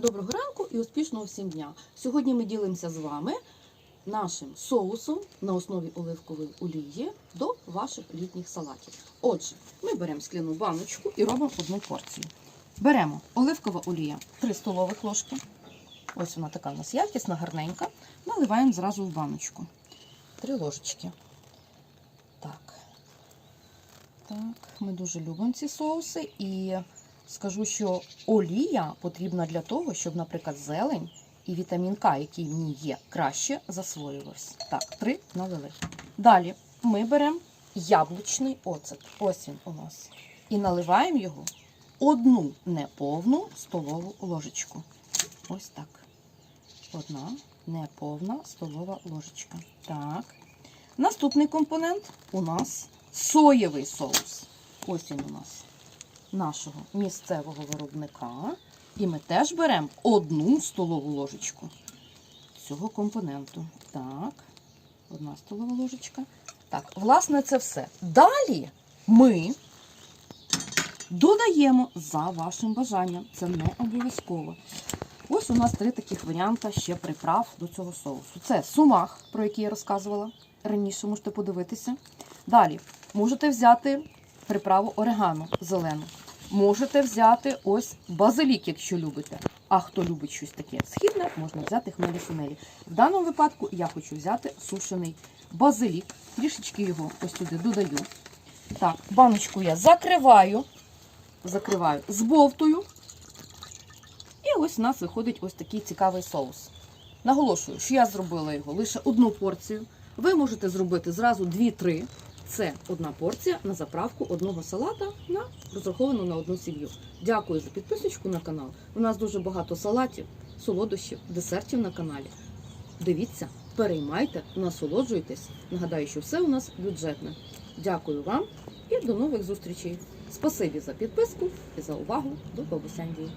Доброго ранку і успішного всім дня. Сьогодні ми ділимося з вами нашим соусом на основі оливкової олії до ваших літніх салатів. Отже, ми беремо скляну баночку і робимо одну порцію. Беремо оливкова олія 3 столових ложки. Ось вона така у нас якісна, гарненька. Наливаємо зразу в баночку. Три ложечки. Так. Так, ми дуже любимо ці соуси і скажу, що олія потрібна для того, щоб, наприклад, зелень і вітамін К, який в ній є, краще засвоювався. Так, три налили. Далі ми беремо яблучний оцет. Ось він у нас. І наливаємо його одну неповну столову ложечку. Ось так. Одна неповна столова ложечка. Так. Наступний компонент у нас соєвий соус. Ось він у нас нашого місцевого виробника. І ми теж беремо одну столову ложечку цього компоненту. Так, одна столова ложечка. Так, власне, це все. Далі ми додаємо за вашим бажанням. Це не обов'язково. Ось у нас три таких варіанти ще приправ до цього соусу. Це сумах, про який я розказувала раніше, можете подивитися. Далі можете взяти приправу орегано зелену. Можете взяти ось базилік, якщо любите. А хто любить щось таке східне, можна взяти хмелі сунелі. В даному випадку я хочу взяти сушений базилік. Трішечки його ось сюди додаю. Так, баночку я закриваю, закриваю збовтую. І ось у нас виходить ось такий цікавий соус. Наголошую, що я зробила його лише одну порцію. Ви можете зробити зразу 2-3. Це одна порція на заправку одного салата на розраховану на одну сім'ю. Дякую за підписочку на канал. У нас дуже багато салатів, солодощів, десертів на каналі. Дивіться, переймайте, насолоджуйтесь. Нагадаю, що все у нас бюджетне. Дякую вам і до нових зустрічей. Спасибі за підписку і за увагу до бабусяньої.